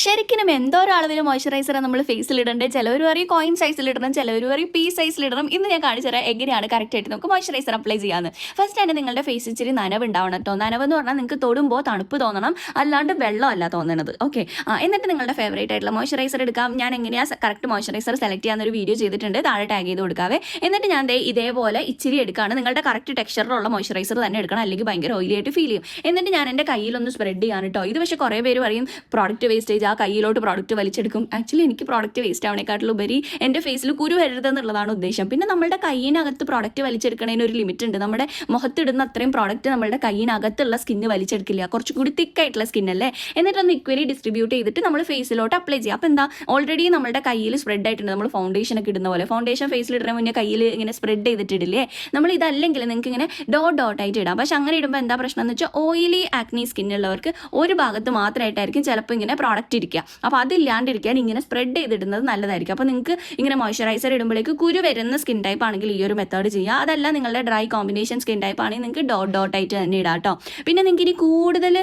ശരിക്കും എന്തോരം അളവിൽ മോയ്സ്ചറൈസർ നമ്മൾ ഫേസിൽ ഇടേണ്ടത് ചിലവർ പറയും കോയിൻ സൈസിൽ ഇടണം ചിലവർ പറയും പീ സൈസിൽ ഇടണം. ഇന്ന് ഞാൻ കാണിച്ചു തരാം എങ്ങനെയാണ് കറക്റ്റ് ആയിട്ട് നമുക്ക് മോയ്സ്ചറൈസർ അപ്ലൈ ചെയ്യാന്ന്. ഫസ്റ്റ് തന്നെ നിങ്ങളുടെ ഫേസ് ഇച്ചിരി നനവ് ഉണ്ടാവണം കേട്ടോ നനവ് എന്ന് പറഞ്ഞാൽ നിങ്ങൾക്ക് തൊടുമ്പോൾ തണുപ്പ് തോന്നണം അല്ലാണ്ട് വെള്ളമല്ല തോന്നണത്. ഓക്കെ എന്നിട്ട് നിങ്ങളുടെ ഫേവറേറ്റ് ആയിട്ടുള്ള മോയ്സ്ചറൈസർ എടുക്കാം. ഞാൻ എങ്ങനെയാണ് കറക്റ്റ് മോയ്സ്ചറൈസർ സെലക്ട് ചെയ്യാന്നൊരു വീഡിയോ ചെയ്തിട്ടുണ്ട്. താഴെ ടാഗ് ചെയ്ത് കൊടുക്കാവേ. എന്നിട്ട് ഞാൻ ഇതേപോലെ ഇച്ചിരി എടുക്കുകയാണ് നിങ്ങളുടെ കറക്റ്റ് ടെക്സ്ചറിലുള്ള മോയ്സ്ചറൈസർ തന്നെ എടുക്കണം. അല്ലെങ്കിൽ ഭയങ്കര ഓയിലി ആയിട്ട് ഫീൽ ചെയ്യും. എന്നിട്ട് ഞാൻ എന്റെ കയ്യിലൊന്ന് സ്പ്രെഡ് ചെയ്യാൻ കേട്ടോ ഇത് പക്ഷേ കുറേ പേര് പറയും പ്രോഡക്റ്റ് വേസ്റ്റേജ് ആ കയ്യിലോട്ട് പ്രോഡക്റ്റ് വലിച്ചെടുക്കും. ആക്ച്വലി എനിക്ക് പ്രോഡക്റ്റ് വേസ്റ്റ് ആവണേക്കാട്ടിൽ ഉപരി എന്റെ ഫേസിൽ കുരു വരരുത് എന്നുള്ളതാണ് ഉദ്ദേശം. പിന്നെ നമ്മുടെ കയ്യിനകത്ത് പ്രോഡക്റ്റ് വലിച്ചെടുക്കണതിന് ഒരു ലിമിറ്റ് ഉണ്ട്. നമ്മുടെ മുഖത്തിടുന്ന അത്രയും പ്രോഡക്റ്റ് നമ്മുടെ കയ്യിനകത്തുള്ള സ്കിന്ന് വലിച്ചെടുക്കില്ല. കുറച്ചും കൂടി തിക്കായിട്ടുള്ള സ്കിന്നല്ലേ എന്നിട്ടൊന്ന് ഇക്വലി ഡിസ്ട്രിബ്യൂട്ട് ചെയ്തിട്ട് നമ്മൾ ഫേസിലോട്ട് അപ്ലൈ ചെയ്യുക അപ്പോൾ എന്താ? ഓൾറെഡി നമ്മുടെ കയ്യിൽ സ്പ്രെഡ് ആയിട്ടുണ്ട്. നമ്മൾ ഫൗണ്ടേഷൻ ഒക്കെ ഇടുന്ന പോലെ. ഫൗണ്ടേഷൻ ഫേസിൽ ഇടുന്ന മുന്നേ കയ്യിൽ ഇങ്ങനെ സ്പ്രെഡ് ചെയ്തിട്ടിടില്ലേ നമ്മൾ ഇതല്ലെങ്കിൽ നിങ്ങൾക്ക് ഇങ്ങനെ ഡോട്ട് ഡോട്ട് ആയിട്ട് ഇടാം. പക്ഷെ അങ്ങനെ ഇടുമ്പോൾ എന്താ പ്രശ്നം എന്ന് വെച്ചാൽ ഓയിലി ആക്നി സ്കിന്നുള്ളവർക്ക് ഒരു ഭാഗത്ത് മാത്രമായിട്ടായിരിക്കും ചിലപ്പോൾ ഇങ്ങനെ പ്രോഡക്റ്റ് ഇരിക്കുക അപ്പോൾ അതില്ലാണ്ടിരിക്കാൻ ഇങ്ങനെ സ്പ്രെഡ് ചെയ്തിടുന്നത് നല്ലതായിരിക്കും. അപ്പോൾ നിങ്ങൾക്ക് ഇങ്ങനെ മോയ്സ്ചറൈസർ ഇടുമ്പോഴേക്ക് കുരു വരുന്ന സ്കിൻ ടൈപ്പ് ആണെങ്കിൽ ഈ ഒരു മെത്തേഡ് ചെയ്യുക. അതല്ല നിങ്ങളുടെ ഡ്രൈ കോമ്പിനേഷൻ സ്കിൻ ടൈപ്പ് ആണെങ്കിൽ നിങ്ങൾക്ക് ഡോട്ട് ഡോട്ട് ആയിട്ട് തന്നെ ഇടാം കേട്ടോ പിന്നെ നിങ്ങൾക്ക് ഇനി കൂടുതൽ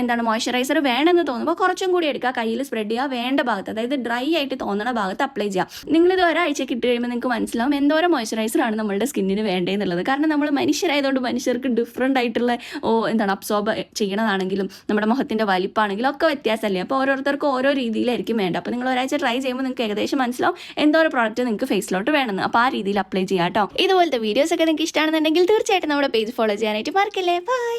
എന്താണ് മോയ്സ്ചറൈസർ വേണമെന്ന് തോന്നുമ്പോൾ കുറച്ചും കൂടി എടുക്കുക. കയ്യിൽ സ്പ്രെഡ് ചെയ്യുക. വേണ്ട ഭാഗത്ത് അതായത് ഡ്രൈ ആയിട്ട് തോന്നുന്ന ഭാഗത്ത് അപ്ലൈ ചെയ്യുക. നിങ്ങളിത് ഒരാഴ്ചക്ക് ഇട്ട് കഴിയുമ്പോൾ നിങ്ങൾക്ക് മനസ്സിലാവും എന്തോരം മോയ്സ്ചറൈസർ ആണ് നമ്മുടെ സ്കിന്നിന് വേണ്ടതെന്നുള്ളത്. കാരണം നമ്മൾ മനുഷ്യരായതുകൊണ്ട് മനുഷ്യർക്ക് ഡിഫറെന്റ് ആയിട്ടുള്ള ഓ എന്താണ് അബ്സോർബ് ചെയ്യണതാണെങ്കിലും നമ്മുടെ മുഖത്തിന്റെ വലിപ്പാണെങ്കിലും ഒക്കെ വ്യത്യാസമല്ലേ? അപ്പോൾ ഓരോരുത്തർക്കും ഓരോ രീതിയിലായിരിക്കും വേണ്ടത്. അപ്പോൾ നിങ്ങൾ ഒരാഴ്ച ട്രൈ ചെയ്യുമ്പോൾ നിങ്ങൾക്ക് ഏകദേശം മനസ്സിലാവും എന്തോ ഒരു പ്രോഡക്റ്റ് നിങ്ങൾക്ക് ഫേസിലോട്ട് വേണമെന്ന്. അപ്പോൾ ആ രീതിയിൽ അപ്ലൈ ചെയ്യാം കേട്ടോ ഇതുപോലത്തെ വീഡിയോസ് ഒക്കെ നിങ്ങൾക്ക് ഇഷ്ടമാണെന്നുണ്ടെങ്കിൽ തീർച്ചയായിട്ടും നമ്മുടെ പേജ് ഫോളോ ചെയ്യാനായിട്ട് മറക്കല്ലേ. ബൈ